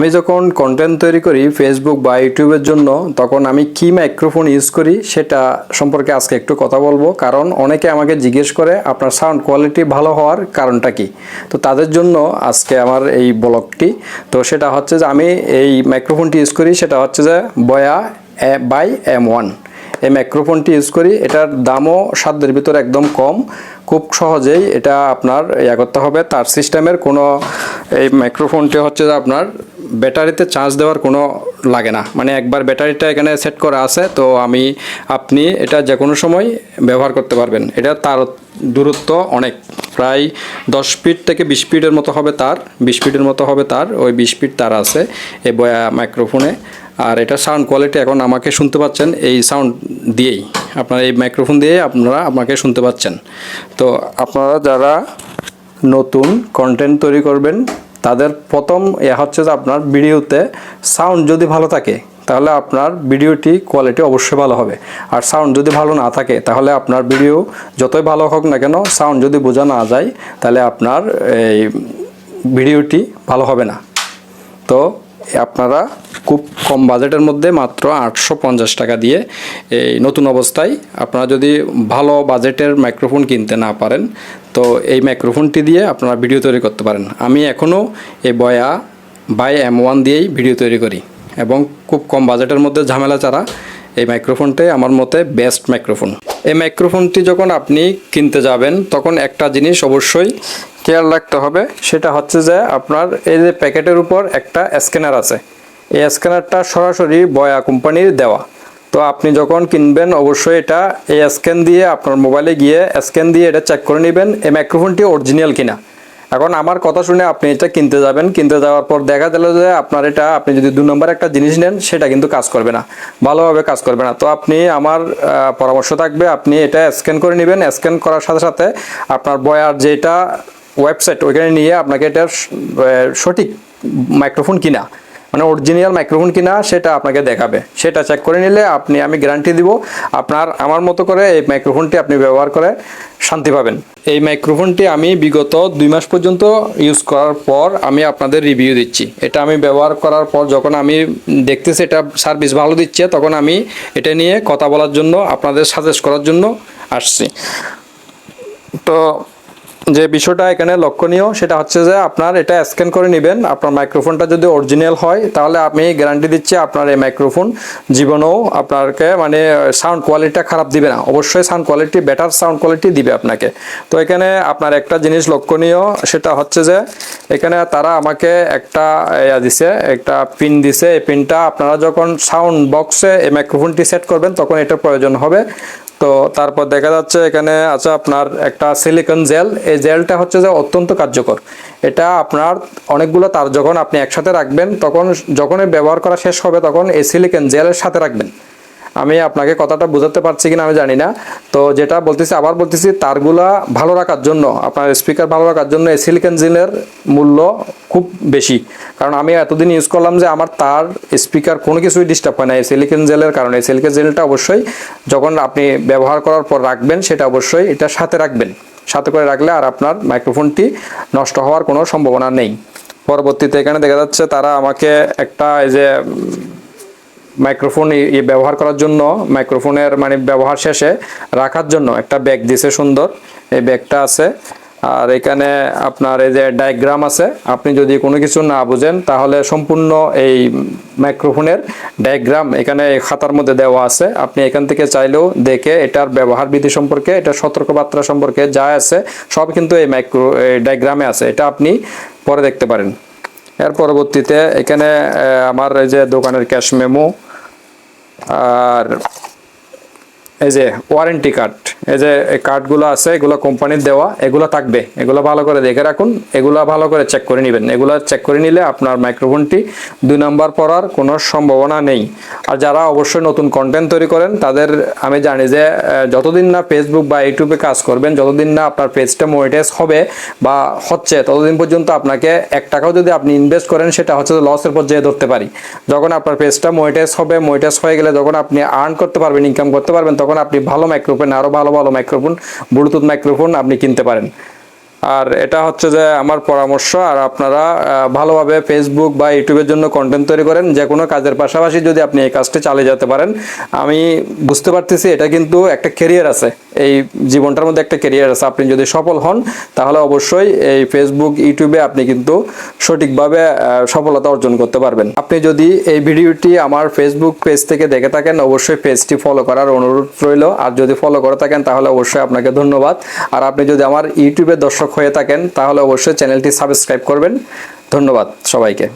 আমি যখন কন্টেন্ট তৈরি করি ফেসবুক বা ইউটিউবের জন্য, তখন আমি কি মাইক্রোফোন ইউজ করি সেটা সম্পর্কে আজকে একটু কথা বলব। কারণ অনেকে আমাকে জিজ্ঞেস করে, আপনার সাউন্ড কোয়ালিটি ভালো হওয়ার কারণটা কি? তো তাদের জন্য আজকে আমার এই ব্লগটি। তো সেটা হচ্ছে যে আমি এই মাইক্রোফোনটি ইউজ করি, সেটা হচ্ছে যে বয়া বাই এম ওয়ান এই মাইক্রোফোনটি ইউজ করি, এটার দামও সাধ্যের ভিতরে একদম কম। খুব সহজেই এটা আপনার ইয়া করতে হবে। তার সিস্টেমের কোনো এই মাইক্রোফোনটি হচ্ছে যে আপনার ব্যাটারিতে চার্জ দেওয়ার কোনো লাগে না। মানে একবার ব্যাটারিটা এখানে সেট করা আছে, তো আমি, আপনি এটা যে কোনো সময় ব্যবহার করতে পারবেন। এটা তার দূরত্ব অনেক। প্রায় দশ ফিট থেকে বিশ ফিটের মতো হবে তার, বিশ ফিটের মতো হবে তার, ওই বিশ ফিট তার আছে এই মাইক্রোফোনে। আর এটা সাউন্ড কোয়ালিটি এখন আমাকে শুনতে পাচ্ছেন এই সাউন্ড দিয়েই। আপনার এই মাইক্রোফোন দিয়ে আপনারা আমাকে শুনতে পাচ্ছেন। তো আপনারা যারা নতুন কন্টেন্ট তৈরি করবেন, তাদের প্রথম এ হচ্ছে যে আপনার ভিডিওতে সাউন্ড যদি ভালো থাকে, তাহলে আপনার ভিডিওটি কোয়ালিটি অবশ্যই ভালো হবে। আর সাউন্ড যদি ভালো না থাকে, তাহলে আপনার ভিডিও যতই ভালো হোক না কেন সাউন্ড যদি বোঝা না যায়, তাহলে আপনার এই ভিডিওটি ভালো হবে না। তো আপনারা খুব কম বাজেটের মধ্যে মাত্র আটশো পঞ্চাশ টাকা দিয়ে এই নতুন অবস্থায় আপনারা যদি ভালো বাজেটের মাইক্রোফোন কিনতে না পারেন, তো এই মাইক্রোফোনটি দিয়ে আপনারা ভিডিও তৈরি করতে পারেন। আমি এখনও এই বয়া বাই এম ওয়ান দিয়েই ভিডিও তৈরি করি এবং খুব কম বাজেটের মধ্যে ঝামেলা ছাড়া এই মাইক্রোফোনটাই আমার মতে বেস্ট মাইক্রোফোন এই মাইক্রোফোনটি যখন আপনি কিনতে যাবেন, তখন একটা জিনিস অবশ্যই খেয়াল রাখতে হবে, সেটা হচ্ছে যে আপনার এই যে প্যাকেটের উপর একটা স্ক্যানার আছে। এই স্ক্যানারটা সরাসরি বয়া কোম্পানির দেওয়া। তো আপনি যখন কিনবেন, অবশ্যই এটা এই স্ক্যান দিয়ে আপনার মোবাইলে গিয়ে স্ক্যান দিয়ে এটা চেক করে নেবেন এই মাইক্রোফোনটি অরিজিনাল কিনা। এখন আমার কথা শুনে আপনি এটা কিনতে যাবেন। কিনতে যাওয়ার পর দেখা গেল যে আপনার এটা, আপনি যদি দু নম্বর একটা জিনিস নেন, সেটা কিন্তু কাজ করবে না। ভালোভাবে কাজ করবে না। তো আপনি আমার পরামর্শ থাকবে, আপনি এটা স্ক্যান করে নেবেন। স্ক্যান করার সাথে সাথে আপনার বয়ার যেটা ওয়েবসাইট ওইখানে নিয়ে আপনাকে এটা সঠিক মাইক্রোফোন কিনা। মানে অরিজিনাল মাইক্রোফোন কিনা সেটা আপনাকে দেখাবে। সেটা চেক করে নিলে আপনি, আমি গ্যারান্টি দিব, আপনার, আমার মতো করে এই মাইক্রোফোনটি আপনি ব্যবহার করে শান্তি পাবেন। এই মাইক্রোফোনটি আমি বিগত দুই মাস পর্যন্ত ইউজ করার পর আমি আপনাদের রিভিউ দিচ্ছি। এটা আমি ব্যবহার করার পর যখন আমি দেখতেছি এটা সার্ভিস ভালো দিচ্ছে, তখন আমি এটা নিয়ে কথা বলার জন্য, আপনাদের সাজেস্ট করার জন্য আসছি। তো যে বিষয়টা এখানে লক্ষণীয়, সেটা হচ্ছে যে আপনার এটা স্ক্যান করে নেবেন। আপনার মাইক্রোফোনটা যদি অরিজিনাল হয়, তাহলে আমি গ্যারান্টি দিচ্ছি আপনার এই মাইক্রোফোন জীবনেও আপনাকে মানে সাউন্ড কোয়ালিটিটা খারাপ দিবে না। অবশ্যই sound quality better sound quality দিবে আপনাকে। তো এখানে আপনার একটা জিনিস লক্ষণীয়, সেটা হচ্ছে যে এখানে তারা আমাকে একটা ইয়া দিছে, একটা পিন দিছে। এই পিনটা আপনারা যখন সাউন্ড বক্সে এই মাইক্রোফোনটি সেট করবেন, তখন এটা প্রয়োজন হবে। তো তারপর দেখা যাচ্ছে এখানে আছে আপনার একটা সিলিকন জেল এই জেলটা হচ্ছে যে অত্যন্ত কার্যকর। এটা আপনার অনেকগুলো তার যখন আপনি একসাথে রাখবেন, তখন যখনই ব্যবহার করা শেষ হবে, তখন এই সিলিকন জেলের সাথে রাখবেন। আমি আপনাকে কথাটা বোঝাতে পারছি কিনা আমি জানি না। তো যেটা বলতেছি, আবার বলতেছি, তারগুলা ভালো রাখার জন্য, আপনার স্পিকার ভালো রাখার জন্য এই সিলিকন জেলের মূল্য খুব বেশি। কারণ আমি এতদিন ইউজ করলাম যে আমার তার স্পিকার কোনো কিছুই ডিস্টার্ব হয় না। এই সিলিকন জেলের কারণে সিলিকন জেলটা অবশ্যই যখন আপনি ব্যবহার করার পর রাখবেন, সেটা অবশ্যই এটা সাথে রাখবেন। সাথে করে রাখলে আর আপনার মাইক্রোফোনটি নষ্ট হওয়ার কোনো সম্ভাবনা নেই। পরবর্তীতে এখানে দেখা যাচ্ছে তারা আমাকে একটা এই যে মাইক্রোফোন ই- ই ব্যবহার করার জন্য মাইক্রোফোনের মানে ব্যবহার শেষে রাখার জন্য একটা ব্যাগ দিছে সুন্দর। এই ব্যাগটা আছে। আর এখানে আপনার এই যে ডায়াগ্রাম আছে, আপনি যদি কোনো কিছু না বুঝেন, তাহলে সম্পূর্ণ এই মাইক্রোফোনের ডায়াগ্রাম এখানে খাতার মধ্যে দেওয়া আছে। আপনি এখান থেকে চাইলেও দেখে এটার ব্যবহার বিধি সম্পর্কে, এটা সতর্কবার্তা সম্পর্কে যা আছে, সব কিন্তু এই মাইক্রো ডায়াগ্রামে আছে। এটা আপনি পরে দেখতে পারেন। এর পরবর্তীতে এখানে আমার এই যে দোকানের ক্যাশ মেমো আর এই যে ওয়ারেন্টি কার্ড এই যে কার্ডগুলো আছে, এগুলো কোম্পানির দেওয়া, এগুলো থাকবে। এগুলো ভালো করে দেখে রাখুন, এগুলো ভালো করে চেক করে নেবেন। এগুলো চেক করে নিলে আপনার মাইক্রোফোনটি দুই নাম্বার পড়ার কোনো সম্ভাবনা নেই। আর যারা অবশ্যই নতুন কন্টেন্ট তৈরি করেন, তাদের আমি জানি যে যতদিন না ফেসবুক বা ইউটিউবে কাজ করবেন, যতদিন না আপনার পেজটা মনিটাইজ হবে বা হচ্ছে, ততদিন পর্যন্ত আপনাকে এক টাকাও যদি আপনি ইনভেস্ট করেন, সেটা হচ্ছে লসের পর্যায়ে ধরতে পারি। যখন আপনার পেজটা মনিটাইজ হবে মনিটাইজ হয়ে গেলে যখন আপনি আর্ন করতে পারবেন ইনকাম করতে পারবেন, তখন আপনি ভালো মাইক্রোফোন আরও ভালো ভালো ভালো মাইক্রোফোন ব্লুটুথ মাইক্রোফোন আপনি কিনতে পারেন। আর এটা হচ্ছে যে আমার পরামর্শ, আর আপনারা ভালোভাবে ফেসবুক বা ইউটিউবের জন্য কন্টেন্ট তৈরি করেন, যে কোনো কাজের পাশাপাশি যদি আপনি এই কাজটি চালিয়ে যেতে পারেন। আমি বুঝতে পারতেছি এটা কিন্তু একটা কেরিয়ার আছে। এই জীবনটার মধ্যে একটা কেরিয়ার আছে। আপনি যদি সফল হন, তাহলে অবশ্যই এই ফেসবুক ইউটিউবে আপনি কিন্তু সঠিকভাবে সফলতা অর্জন করতে পারবেন। আপনি যদি এই ভিডিওটি আমার ফেসবুক পেজ থেকে দেখে থাকেন, অবশ্যই পেজটি ফলো করার অনুরোধ রইল। আর যদি ফলো করে থাকেন, তাহলে অবশ্যই আপনাকে ধন্যবাদ। আর আপনি যদি আমার ইউটিউবের দর্শক হয়ে থাকেন, তাহলে অবশ্যই চ্যানেলটি সাবস্ক্রাইব করবেন। ধন্যবাদ সবাইকে।